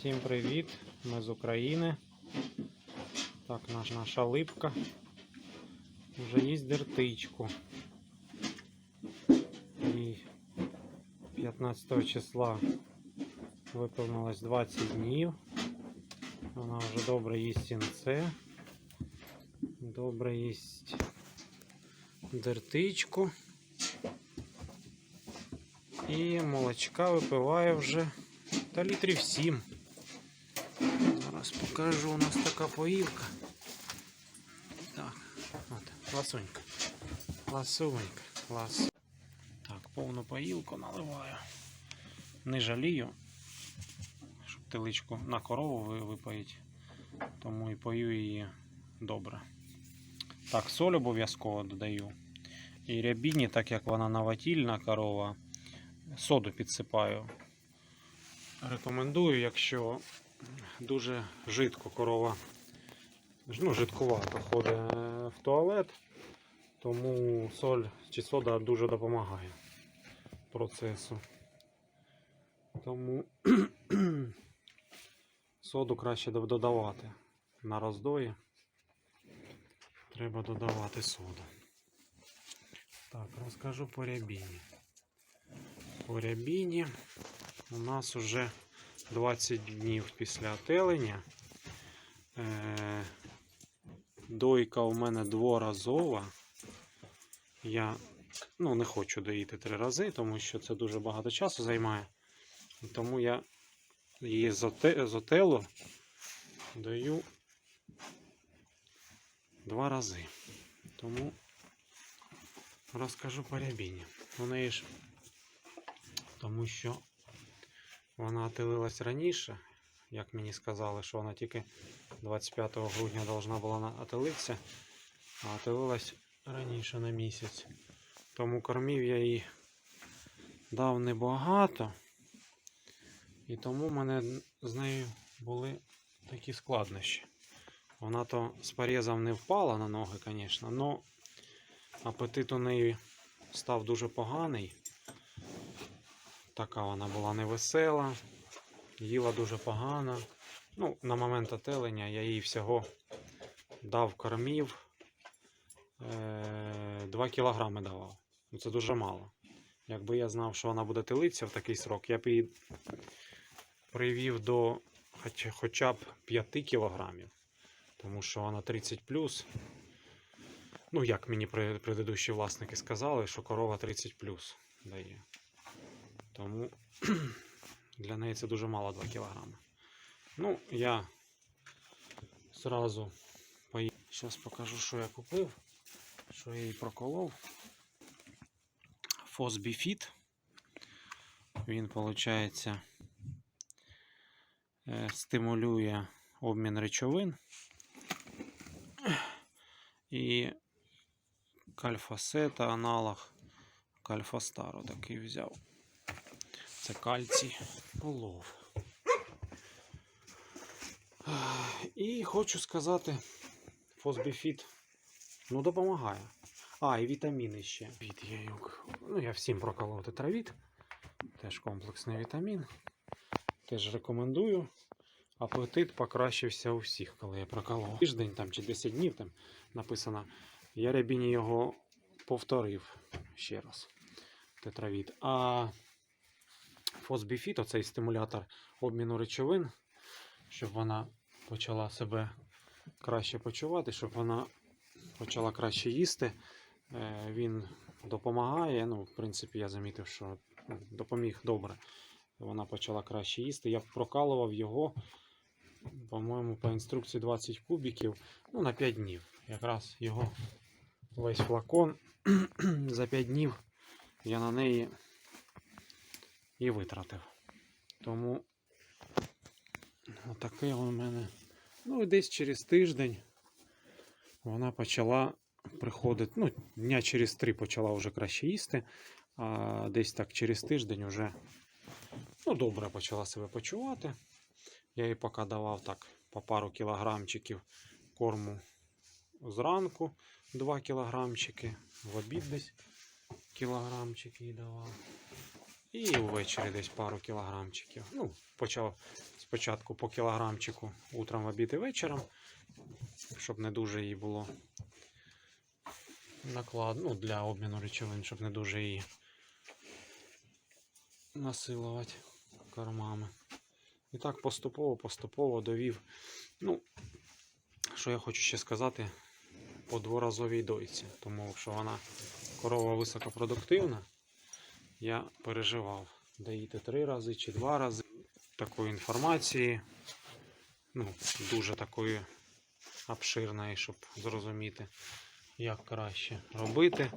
Всім привіт! Ми з України. Так, наш, наша липка вже їсть дертичку. І 15 числа виповнилось 20 днів. Вона вже добре їсть сінце. Добре їсть дертичку. І молочка випиває вже та літрів 7. Зараз покажу, у нас така поївка. Так, от, ласунька. Ласунька, лас. Так, повну поїлку наливаю. Не жалію, щоб теличку на корову ви- випоїть. Тому і пою її добре. Так, соль обов'язково додаю. І рябіні, так як вона наватільна корова, соду підсипаю. Рекомендую, якщо дуже жидко корова, ну, жидкувато ходить е, в туалет, тому соль чи сода дуже допомагає процесу. Тому соду краще додавати на роздої. Треба додавати соду. Так, розкажу по рябіні. По рябіні у нас уже 20 днів після отелення. Е, Дойка у мене дворазова. Я ну, не хочу доїти три рази, тому що це дуже багато часу займає. Тому я її з отелу даю два рази. Тому розкажу по рябіні. У неї ж тому що вона отелилась раніше, як мені сказали, що вона тільки 25 грудня должна була отелитися, а отелилась раніше на місяць. Тому кормів я її дав небагато. І тому в мене з нею були такі складнощі. Вона то з порізом не впала на ноги, звісно, але апетит у неї став дуже поганий. Така вона була невесела, їла дуже погано. Ну, на момент отелення я їй всього дав кормів. Е, 2 кілограми давав. Ну, Це дуже мало. Якби я знав, що вона буде телитися в такий срок, я б її привів до хоч, хоча б 5 кілограмів. Тому що вона 30 Плюс. Ну, як мені предыдущі власники сказали, що корова 30 дає. Тому для неї це дуже мало 2 кілограми. Ну, я зразу поїду. Зараз покажу, що я купив, що я їй проколов. Фосбіфіт. Він, виходить, стимулює обмін речовин. І кальфасета аналог кальфастару такий взяв. Це кальцій полов. І хочу сказати, фосбіфіт ну, допомагає. А, і вітаміни ще. Від яюк. Ну, я всім проколов тетравіт. Теж комплексний вітамін. Теж рекомендую. Апетит покращився у всіх, коли я проколов. Тиждень там чи 10 днів там написано. Я рябіні його повторив ще раз. Тетравіт. А фосбіфіт, оцей стимулятор обміну речовин, щоб вона почала себе краще почувати, щоб вона почала краще їсти. Е, Він допомагає. Ну, в принципі, я замітив, що допоміг добре. Вона почала краще їсти. Я прокалував його, по-моєму, по інструкції 20 кубиків ну, на 5 днів. Якраз його весь флакон за 5 днів я на неї і витратив. Тому отаке у мене. Ну і десь через тиждень вона почала приходити. Ну, дня через три почала вже краще їсти, а десь так через тиждень вже ну, добре почала себе почувати. Я їй поки давав так по пару кілограмчиків корму зранку, 2 кілограмчики, в обід десь кілограмчик їй давав. І ввечері десь пару кілограмчиків. Ну, почав спочатку по кілограмчику утром в обід і вечором, щоб не дуже їй було наклад, ну, для обміну речовин, щоб не дуже її насилувати кормами. І так поступово, поступово довів. Ну, що я хочу ще сказати по дворазовій дойці, тому що вона корова високопродуктивна. Я переживав доїти три рази чи два рази такої інформації. Ну, дуже такої обширної, щоб зрозуміти, як краще робити.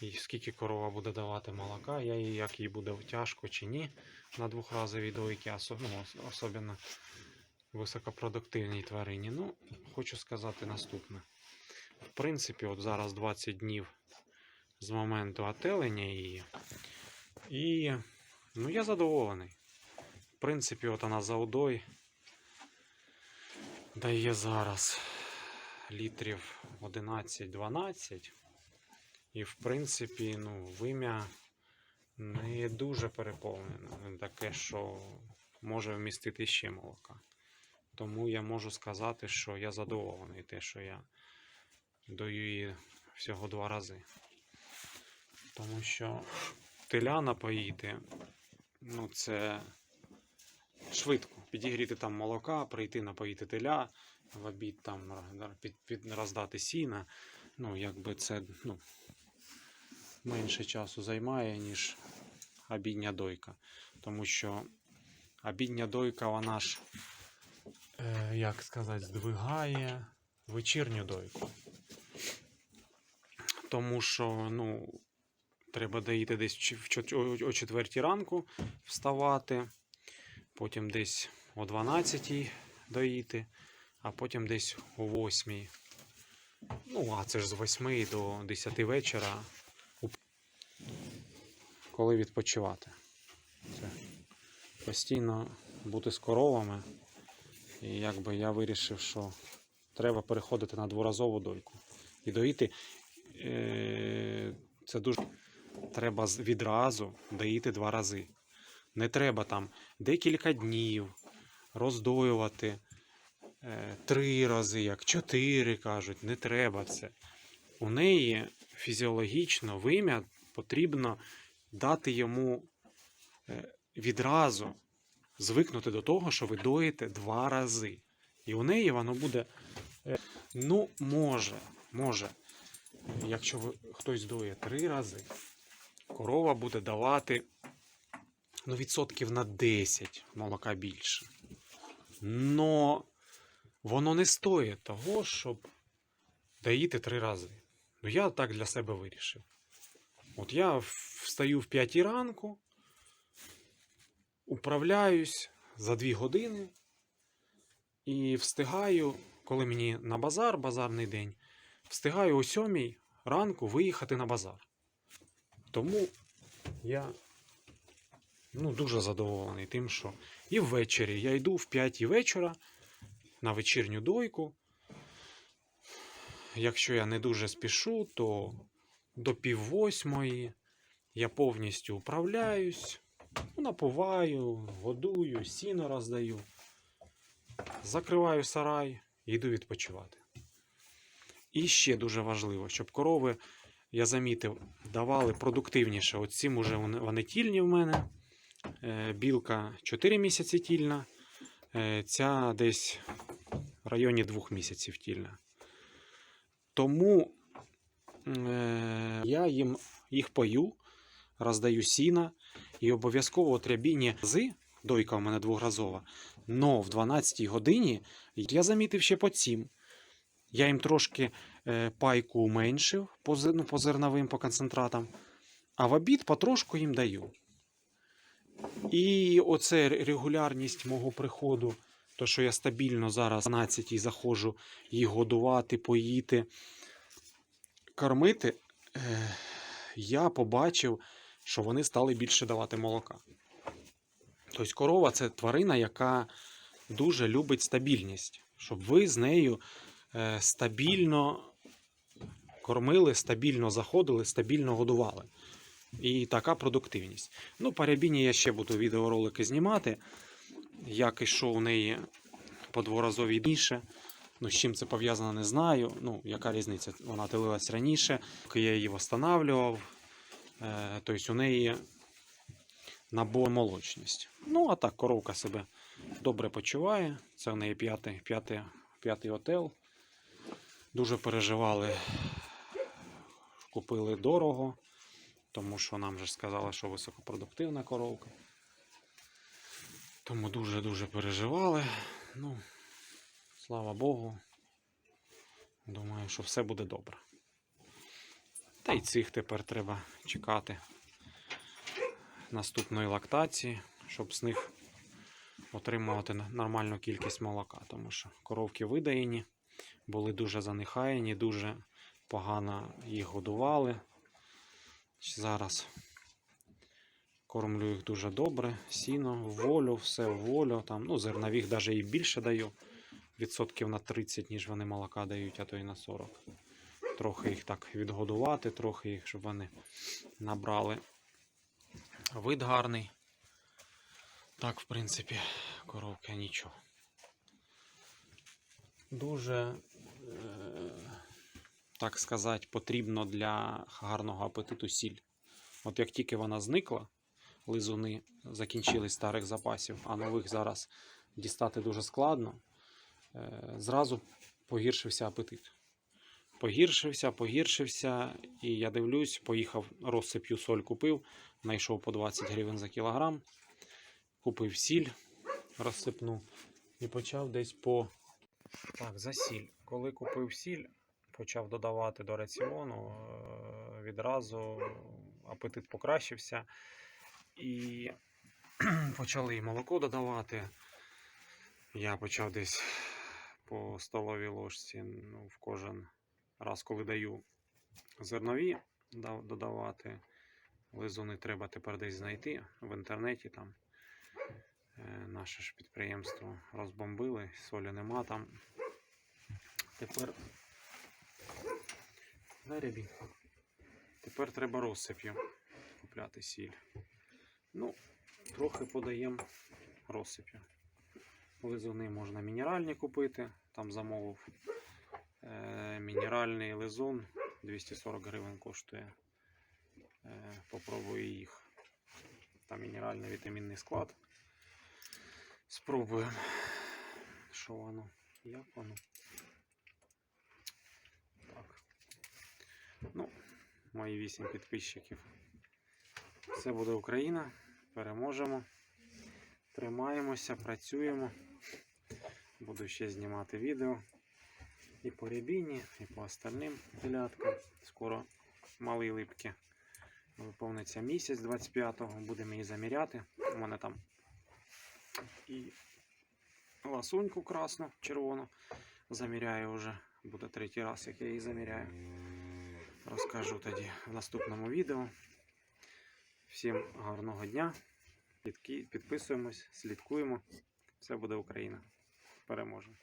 І скільки корова буде давати молока, я їй, як їй буде тяжко чи ні на двохразовій дойці, осо- ну, особливо високопродуктивній тварині. Ну, хочу сказати наступне. В принципі, от зараз 20 днів з моменту отелення її. І ну, я задоволений. В принципі, от вона за удой дає зараз літрів 11-12. І, в принципі, ну, вим'я не дуже переповнене. Не Таке, що може вмістити ще молока. Тому я можу сказати, що я задоволений те, що я даю її всього два рази. Тому що теля напоїти, ну це швидко. Підігріти там молока, прийти напоїти теля, в обід там під, під, роздати сіна. Ну, якби це ну, менше часу займає, ніж обідня дойка. Тому що обідня дойка, вона ж, е, як сказати, здвигає вечірню дойку. Тому що, ну, треба доїти десь о 4 ранку вставати, потім десь о 12 доїти, а потім десь о 8. Ну, а це ж з 8 до 10 вечора. Коли відпочивати. Це постійно бути з коровами. І якби я вирішив, що треба переходити на дворазову дойку. І доїти е, це дуже треба відразу доїти два рази. Не треба там декілька днів роздоювати е, три рази, як чотири кажуть. Не треба це. У неї фізіологічно вим'я потрібно дати йому е, відразу звикнути до того, що ви доїте два рази. І у неї воно буде. е, Ну, може, може. Якщо ви, хтось доє три рази, корова буде давати ну, відсотків на 10 молока більше. Но воно не стоїть того, щоб доїти три рази. Ну, я так для себе вирішив. От я встаю в 5 ранку, управляюсь за 2 години і встигаю, коли мені на базар, базарний день, встигаю о 7 ранку виїхати на базар. Тому я ну, дуже задоволений тим, що і ввечері я йду в 5 вечора на вечірню дойку. Якщо я не дуже спішу, то до пів восьмої я повністю управляюсь, напуваю, годую, сіно роздаю, закриваю сарай і йду відпочивати. І ще дуже важливо, щоб корови, я замітив, давали продуктивніше. От цим уже вони, тільні в мене. Е, Білка 4 місяці тільна, е, ця десь в районі 2 місяців тільна. Тому е, я їм їх пою, роздаю сіна і обов'язково от рябіння з дойка у мене двохразова. Но в 12 годині я замітив ще по цім. Я їм трошки пайку уменшив по, ну, по зерновим, по концентратам, а в обід потрошку їм даю. І оце регулярність мого приходу, то що я стабільно зараз о 12 заходжу їх годувати, поїти, кормити, е, я побачив, що вони стали більше давати молока. Тобто корова це тварина, яка дуже любить стабільність, щоб ви з нею е, стабільно кормили, стабільно заходили, стабільно годували. І така продуктивність. Ну, по рябіні я ще буду відеоролики знімати, як і що у неї по дворазовій більше. Ну, з чим це пов'язано, не знаю. Ну, яка різниця? Вона дивилась раніше, коли я її встановлював. Е, тобто у неї набор молочність. Ну, а так, коровка себе добре почуває. Це в неї п'ятий, п'ятий, п'ятий отел. Дуже переживали, купили дорого, тому що нам же сказали, що високопродуктивна коровка. Тому дуже-дуже переживали. Ну, слава Богу. Думаю, що все буде добре. Та й цих тепер треба чекати наступної лактації, щоб з них отримувати нормальну кількість молока, тому що коровки видаєні, були дуже занехаяні, дуже погано їх годували. Зараз кормлю їх дуже добре, сіно, волю, все волю. Там, ну, зернових навіть і більше даю, відсотків на 30, ніж вони молока дають, а то і на 40. Трохи їх так відгодувати, трохи їх, щоб вони набрали вид гарний. Так, в принципі, коровка нічого. Дуже, е, так сказати, потрібно для гарного апетиту сіль. От як тільки вона зникла, лизуни закінчились старих запасів, а нових зараз дістати дуже складно, е, зразу погіршився апетит. Погіршився, погіршився, і я дивлюсь, поїхав розсип'ю соль купив, знайшов по 20 гривень за кілограм, купив сіль розсипну і почав десь по. Так, за сіль. Коли купив сіль, почав додавати до раціону, е, відразу апетит покращився. І почали молоко додавати. Я почав десь по столовій ложці ну, в кожен раз, коли даю зернові додавати. Лизуни треба тепер десь знайти в інтернеті. Там е, наше ж підприємство розбомбили, солі нема там. Тепер. Дай рябі. Тепер треба розсип'ю купляти сіль. Ну, трохи подаємо розсип'ю. Лизуни можна мінеральні купити, там замовив. Е, мінеральний лизун 240 гривень коштує. Е, попробую їх. Там мінеральний вітамінний склад. Спробуємо. Що воно? Як воно? Ну, мої 8 підписчиків. Все буде Україна. Переможемо. Тримаємося, працюємо. Буду ще знімати відео. І по рябіні, і по остальним теляткам. Скоро малі липки. Виповниться місяць 25-го. Будемо її заміряти. У мене там і ласуньку красну, червону. Заміряю вже. Буде третій раз, як я її заміряю. Розкажу тоді в наступному відео. Всім гарного дня. Підписуємось, слідкуємо. Все буде Україна. Переможемо.